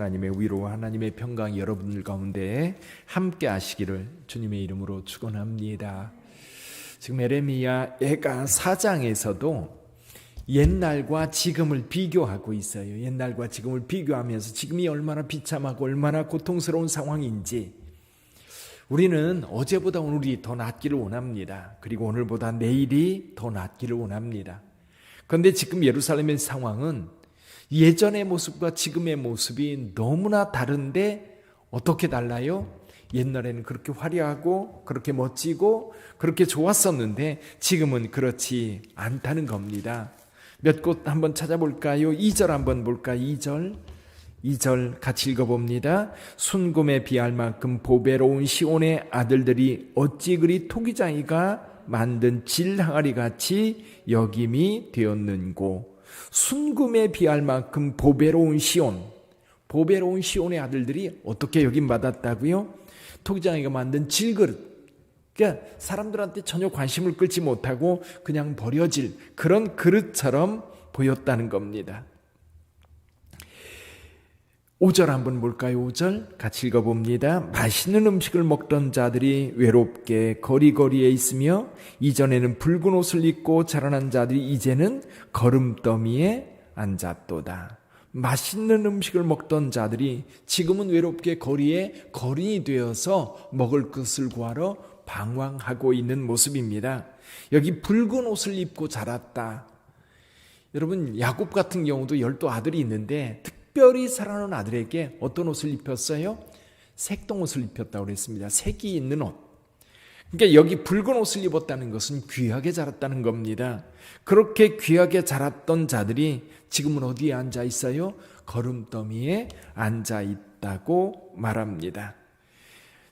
하나님의 위로와 하나님의 평강이 여러분들 가운데 함께 하시기를 주님의 이름으로 축원합니다. 지금 에레미야 애가 4장에서도 옛날과 지금을 비교하고 있어요. 옛날과 지금을 비교하면서 지금이 얼마나 비참하고 얼마나 고통스러운 상황인지 우리는 어제보다 오늘이 더 낫기를 원합니다. 그리고 오늘보다 내일이 더 낫기를 원합니다. 그런데 지금 예루살렘의 상황은 예전의 모습과 지금의 모습이 너무나 다른데 어떻게 달라요? 옛날에는 그렇게 화려하고 그렇게 멋지고 그렇게 좋았었는데 지금은 그렇지 않다는 겁니다. 몇 곳 한번 찾아볼까요? 2절 한번 볼까? 2절. 2절 같이 읽어봅니다. 순금에 비할 만큼 보배로운 시온의 아들들이 어찌 그리 토기장이가 만든 질항아리 같이 여김이 되었는고 순금에 비할 만큼 보배로운 시온 보배로운 시온의 아들들이 어떻게 여김 받았다고요? 토기장이가 만든 질그릇 그러니까 사람들한테 전혀 관심을 끌지 못하고 그냥 버려질 그런 그릇처럼 보였다는 겁니다. 5절 한번 볼까요? 5절 같이 읽어봅니다. 맛있는 음식을 먹던 자들이 외롭게 거리거리에 있으며 이전에는 붉은 옷을 입고 자라난 자들이 이제는 걸음더미에 앉았도다. 맛있는 음식을 먹던 자들이 지금은 외롭게 거리에 거린이 되어서 먹을 것을 구하러 방황하고 있는 모습입니다. 여기 붉은 옷을 입고 자랐다. 여러분 야곱 같은 경우도 열두 아들이 있는데 특별히 사랑하는 아들에게 어떤 옷을 입혔어요? 색동 옷을 입혔다고 그랬습니다. 색이 있는 옷. 그러니까 여기 붉은 옷을 입었다는 것은 귀하게 자랐다는 겁니다. 그렇게 귀하게 자랐던 자들이 지금은 어디에 앉아 있어요? 걸음더미에 앉아 있다고 말합니다.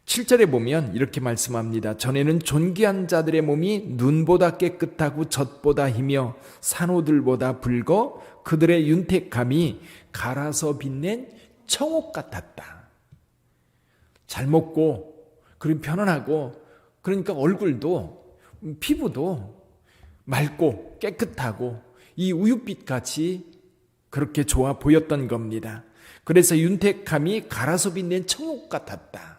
7절에 보면 이렇게 말씀합니다. 전에는 존귀한 자들의 몸이 눈보다 깨끗하고 젖보다 희며 산호들보다 붉어 그들의 윤택함이 갈아서 빛낸 청옥 같았다. 잘 먹고 그리고 편안하고 그러니까 얼굴도 피부도 맑고 깨끗하고 이 우유빛 같이 그렇게 좋아 보였던 겁니다. 그래서 윤택함이 갈아서 빛낸 청옥 같았다.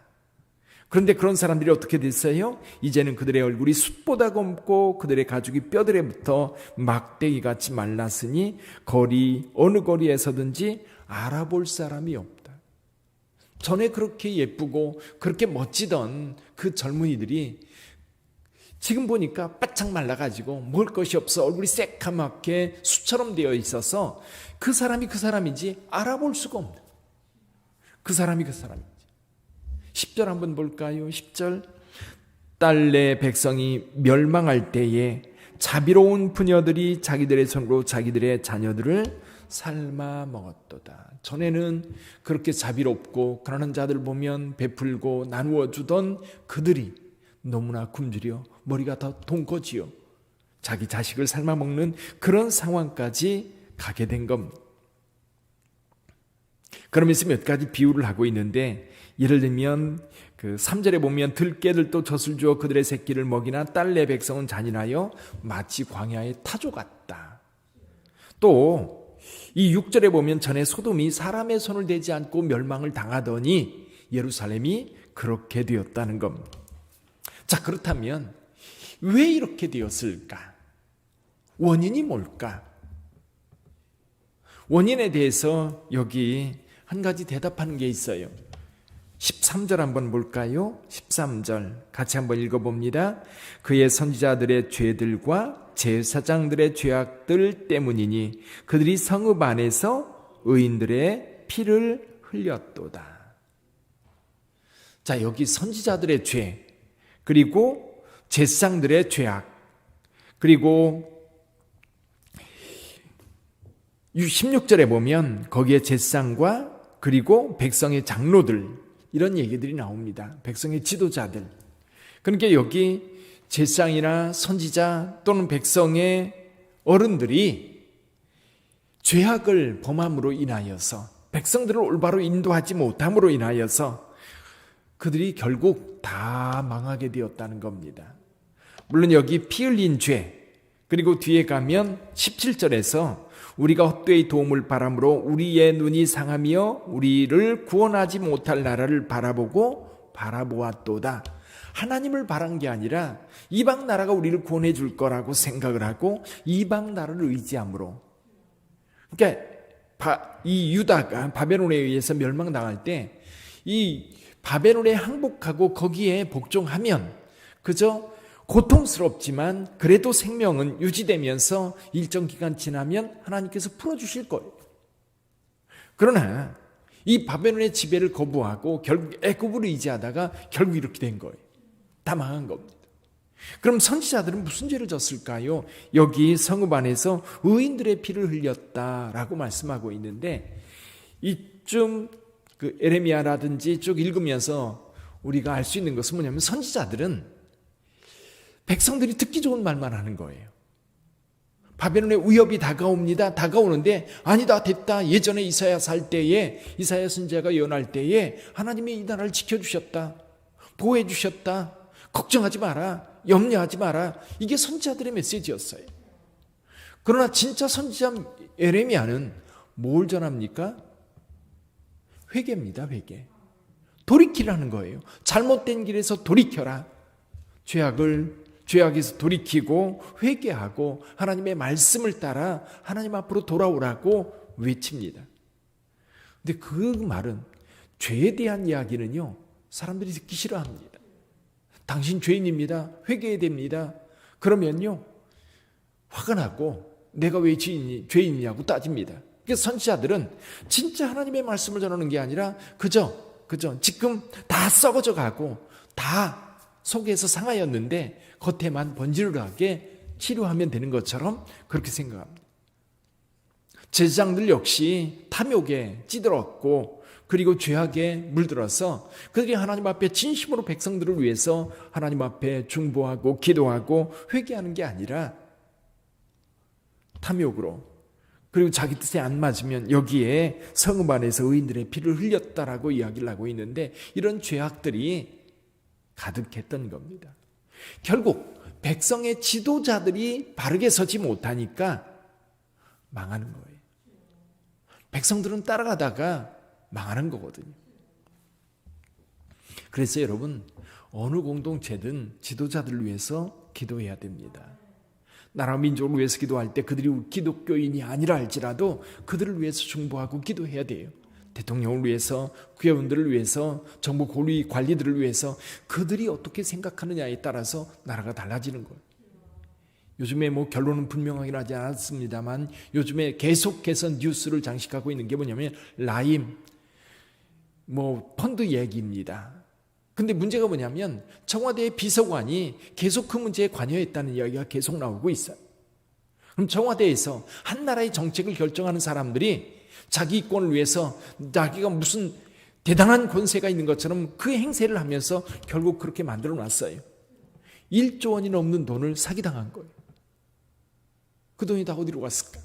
그런데 그런 사람들이 어떻게 됐어요? 이제는 그들의 얼굴이 숯보다 검고 그들의 가죽이 뼈들에 붙어 막대기 같이 말랐으니 거리 어느 거리에서든지 알아볼 사람이 없다. 전에 그렇게 예쁘고 그렇게 멋지던 그 젊은이들이 지금 보니까 바짝 말라가지고 먹을 것이 없어 얼굴이 새카맣게 숯처럼 되어 있어서 그 사람이 그 사람인지 알아볼 수가 없다. 그 사람이 그 사람인지. 10절 한번 볼까요? 10절. 딸내 백성이 멸망할 때에 자비로운 부녀들이 자기들의 손으로 자기들의 자녀들을 삶아 먹었도다. 전에는 그렇게 자비롭고 그러는 자들 보면 베풀고 나누어 주던 그들이 너무나 굶주려 머리가 다 동거지요. 자기 자식을 삶아 먹는 그런 상황까지 가게 된 겁니다. 그러면서 몇 가지 비유를 하고 있는데 예를 들면 그 3절에 보면 들깨들도 젖을 주어 그들의 새끼를 먹이나 딸내 백성은 잔인하여 마치 광야의 타조 같다. 또 이 6절에 보면 전에 소돔이 사람의 손을 대지 않고 멸망을 당하더니 예루살렘이 그렇게 되었다는 겁니다. 자, 그렇다면 왜 이렇게 되었을까? 원인이 뭘까? 원인에 대해서 여기 한 가지 대답하는 게 있어요. 13절 한번 볼까요? 13절 같이 한번 읽어봅니다. 그의 선지자들의 죄들과 제사장들의 죄악들 때문이니 그들이 성읍 안에서 의인들의 피를 흘렸도다. 자, 여기 선지자들의 죄, 그리고 제사장들의 죄악, 그리고 16절에 보면 거기에 제사장과 그리고 백성의 장로들 이런 얘기들이 나옵니다. 백성의 지도자들. 그러니까 여기 제사장이나 선지자 또는 백성의 어른들이 죄악을 범함으로 인하여서 백성들을 올바로 인도하지 못함으로 인하여서 그들이 결국 다 망하게 되었다는 겁니다. 물론 여기 피 흘린 죄, 그리고 뒤에 가면 17절에서 우리가 헛되이 도움을 바람으로 우리의 눈이 상하며 우리를 구원하지 못할 나라를 바라보고 바라보았도다. 하나님을 바란 게 아니라 이방 나라가 우리를 구원해 줄 거라고 생각을 하고 이방 나라를 의지함으로 그러니까 바- 이 유다가 바벨론에 의해서 멸망당할 때 이 바벨론에 항복하고 거기에 복종하면 그저 고통스럽지만 그래도 생명은 유지되면서 일정 기간 지나면 하나님께서 풀어주실 거예요. 그러나 이 바벨론의 지배를 거부하고 결국 애굽을 의지하다가 결국 이렇게 된 거예요. 다 망한 겁니다. 그럼 선지자들은 무슨 죄를 졌을까요? 여기 성읍 안에서 의인들의 피를 흘렸다라고 말씀하고 있는데 이쯤 그 에레미야라든지 쭉 읽으면서 우리가 알 수 있는 것은 뭐냐면 선지자들은 백성들이 듣기 좋은 말만 하는 거예요. 바벨론의 위협이 다가옵니다. 다가오는데 아니다 됐다. 예전에 이사야 살 때에 이사야 선지자가 예언할 때에 하나님이 이 나라를 지켜주셨다. 보호해 주셨다. 걱정하지 마라. 염려하지 마라. 이게 선지자들의 메시지였어요. 그러나 진짜 선지자 에레미야는 뭘 전합니까? 회개입니다. 회개. 돌이키라는 거예요. 잘못된 길에서 돌이켜라. 죄악을 죄악에서 돌이키고 회개하고 하나님의 말씀을 따라 하나님 앞으로 돌아오라고 외칩니다. 근데 그 말은 죄에 대한 이야기는요. 사람들이 듣기 싫어합니다. 당신 죄인입니다. 회개해야 됩니다. 그러면요. 화가 나고 내가 왜 죄인이, 죄인이냐고 따집니다. 그래서 선지자들은 진짜 하나님의 말씀을 전하는 게 아니라 그저 그저 지금 다 썩어져 가고 다 속에서 상하였는데 겉에만 번지르르하게 치료하면 되는 것처럼 그렇게 생각합니다. 제사장들 역시 탐욕에 찌들었고 그리고 죄악에 물들어서 그들이 하나님 앞에 진심으로 백성들을 위해서 하나님 앞에 중보하고 기도하고 회개하는 게 아니라 탐욕으로 그리고 자기 뜻에 안 맞으면 여기에 성읍 안에서 의인들의 피를 흘렸다라고 이야기를 하고 있는데 이런 죄악들이 가득했던 겁니다. 결국 백성의 지도자들이 바르게 서지 못하니까 망하는 거예요. 백성들은 따라가다가 망하는 거거든요. 그래서 여러분 어느 공동체든 지도자들을 위해서 기도해야 됩니다. 나라 민족을 위해서 기도할 때 그들이 기독교인이 아니라 할지라도 그들을 위해서 중보하고 기도해야 돼요. 대통령을 위해서, 국회의원들을 위해서, 정부 고위 관리들을 위해서 그들이 어떻게 생각하느냐에 따라서 나라가 달라지는 거예요. 요즘에 뭐 결론은 분명하긴 하지 않았습니다만 요즘에 계속해서 뉴스를 장식하고 있는 게 뭐냐면 라임 뭐 펀드 얘기입니다. 근데 문제가 뭐냐면 청와대의 비서관이 계속 그 문제에 관여했다는 이야기가 계속 나오고 있어요. 그럼 청와대에서 한 나라의 정책을 결정하는 사람들이 자기 이권을 위해서 자기가 무슨 대단한 권세가 있는 것처럼 그 행세를 하면서 결국 그렇게 만들어 놨어요. 1조 원이 넘는 돈을 사기당한 거예요. 그 돈이 다 어디로 갔을까?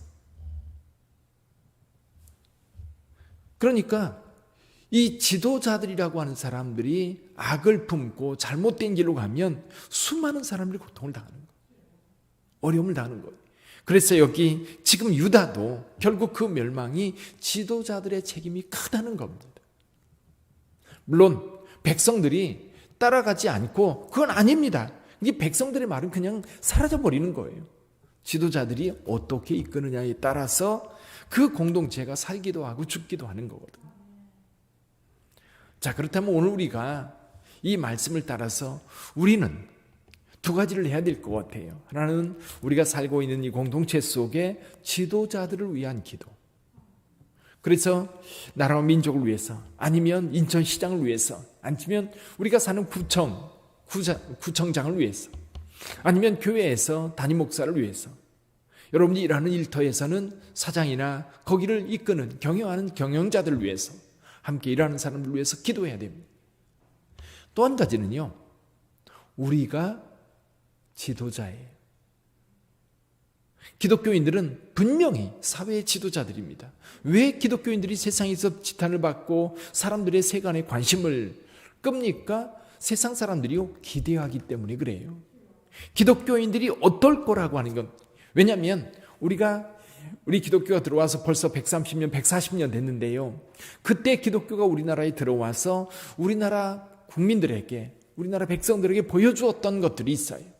그러니까 이 지도자들이라고 하는 사람들이 악을 품고 잘못된 길로 가면 수많은 사람들이 고통을 당하는 거예요. 어려움을 당하는 거예요. 그래서 여기 지금 유다도 결국 그 멸망이 지도자들의 책임이 크다는 겁니다. 물론 백성들이 따라가지 않고 그건 아닙니다. 이 백성들의 말은 그냥 사라져 버리는 거예요. 지도자들이 어떻게 이끄느냐에 따라서 그 공동체가 살기도 하고 죽기도 하는 거거든요. 자, 그렇다면 오늘 우리가 이 말씀을 따라서 우리는 두 가지를 해야 될 것 같아요. 하나는 우리가 살고 있는 이 공동체 속에 지도자들을 위한 기도. 그래서 나라와 민족을 위해서 아니면 인천시장을 위해서 아니면 우리가 사는 구청, 구자, 구청장을 위해서 아니면 교회에서 담임 목사를 위해서 여러분이 일하는 일터에서는 사장이나 거기를 이끄는 경영하는 경영자들을 위해서 함께 일하는 사람을 위해서 기도해야 됩니다. 또 한 가지는요. 우리가 지도자예요. 기독교인들은 분명히 사회의 지도자들입니다. 왜 기독교인들이 세상에서 지탄을 받고 사람들의 세간에 관심을 끕니까? 세상 사람들이요 기대하기 때문에 그래요. 기독교인들이 어떨 거라고 하는 건 왜냐하면 우리가 우리 기독교가 들어와서 벌써 130년, 140년 됐는데요. 그때 기독교가 우리나라에 들어와서 우리나라 국민들에게, 우리나라 백성들에게 보여주었던 것들이 있어요.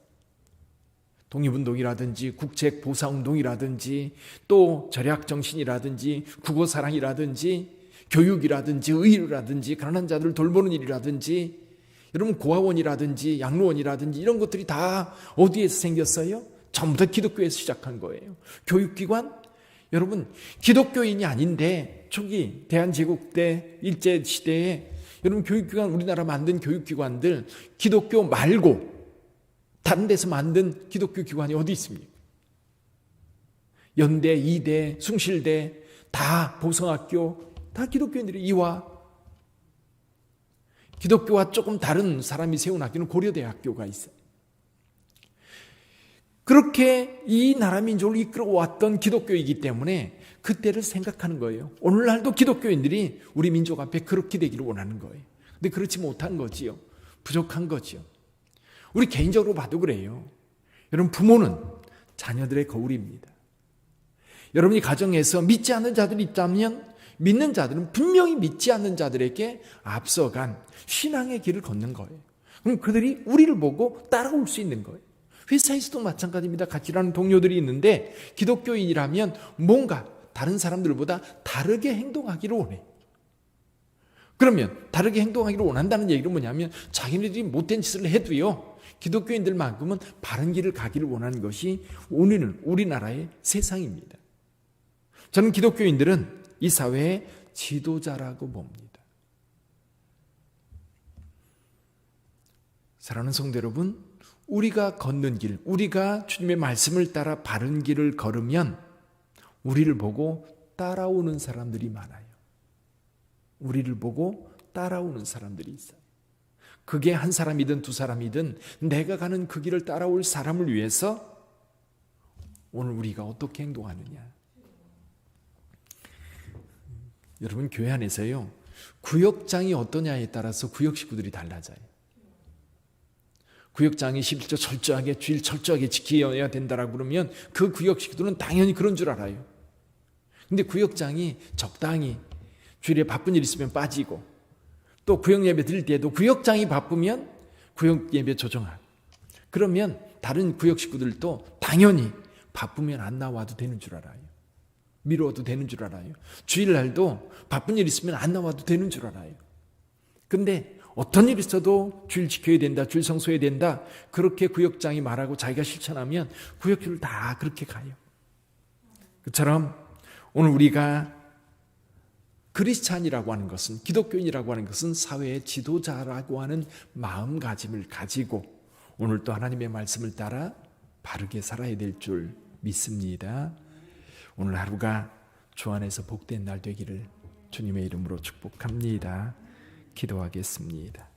독립운동이라든지 국책 보사운동이라든지 또 절약정신이라든지 국어사랑이라든지 교육이라든지 의료라든지 가난한 자들을 돌보는 일이라든지 여러분 고아원이라든지 양로원이라든지 이런 것들이 다 어디에서 생겼어요? 전부 다 기독교에서 시작한 거예요. 교육기관 여러분 기독교인이 아닌데 초기 대한제국 때 일제 시대에 여러분 교육기관 우리나라 만든 교육기관들 기독교 말고 다른 데서 만든 기독교 기관이 어디 있습니까? 연대, 이대, 숭실대, 다 보성학교, 다 기독교인들이 이와 기독교와 조금 다른 사람이 세운 학교는 고려대학교가 있어요. 그렇게 이 나라 민족을 이끌어왔던 기독교이기 때문에 그때를 생각하는 거예요. 오늘날도 기독교인들이 우리 민족 앞에 그렇게 되기를 원하는 거예요. 근데 그렇지 못한 거지요. 부족한 거지요. 우리 개인적으로 봐도 그래요. 여러분 부모는 자녀들의 거울입니다. 여러분이 가정에서 믿지 않는 자들이 있다면 믿는 자들은 분명히 믿지 않는 자들에게 앞서간 신앙의 길을 걷는 거예요. 그럼 그들이 우리를 보고 따라올 수 있는 거예요. 회사에서도 마찬가지입니다. 같이 일하는 동료들이 있는데 기독교인이라면 뭔가 다른 사람들보다 다르게 행동하기를 원해. 그러면 다르게 행동하기를 원한다는 얘기는 뭐냐면 자기네들이 못된 짓을 해도요. 기독교인들만큼은 바른 길을 가기를 원하는 것이 오늘은 우리나라의 세상입니다. 저는 기독교인들은 이 사회의 지도자라고 봅니다. 사랑하는 성도 여러분, 우리가 걷는 길, 우리가 주님의 말씀을 따라 바른 길을 걸으면 우리를 보고 따라오는 사람들이 많아요. 우리를 보고 따라오는 사람들이 있어요. 그게 한 사람이든 두 사람이든 내가 가는 그 길을 따라올 사람을 위해서 오늘 우리가 어떻게 행동하느냐. 여러분 교회 안에서요. 구역장이 어떠냐에 따라서 구역 식구들이 달라져요. 구역장이 11조 철저하게 주일 철저하게 지켜야 된다라고 그러면 그 구역 식구들은 당연히 그런 줄 알아요. 근데 구역장이 적당히 주일에 바쁜 일 있으면 빠지고 또 구역 예배 드릴 때도 구역장이 바쁘면 구역 예배 조정하고 그러면 다른 구역 식구들도 당연히 바쁘면 안 나와도 되는 줄 알아요. 미뤄도 되는 줄 알아요. 주일날도 바쁜 일 있으면 안 나와도 되는 줄 알아요. 근데 어떤 일 있어도 주일 지켜야 된다, 주일 성소해야 된다. 그렇게 구역장이 말하고 자기가 실천하면 구역주를 다 그렇게 가요. 그처럼 오늘 우리가 크리스찬이라고 하는 것은 기독교인이라고 하는 것은 사회의 지도자라고 하는 마음가짐을 가지고 오늘 또 하나님의 말씀을 따라 바르게 살아야 될 줄 믿습니다. 오늘 하루가 주 안에서 복된 날 되기를 주님의 이름으로 축복합니다. 기도하겠습니다.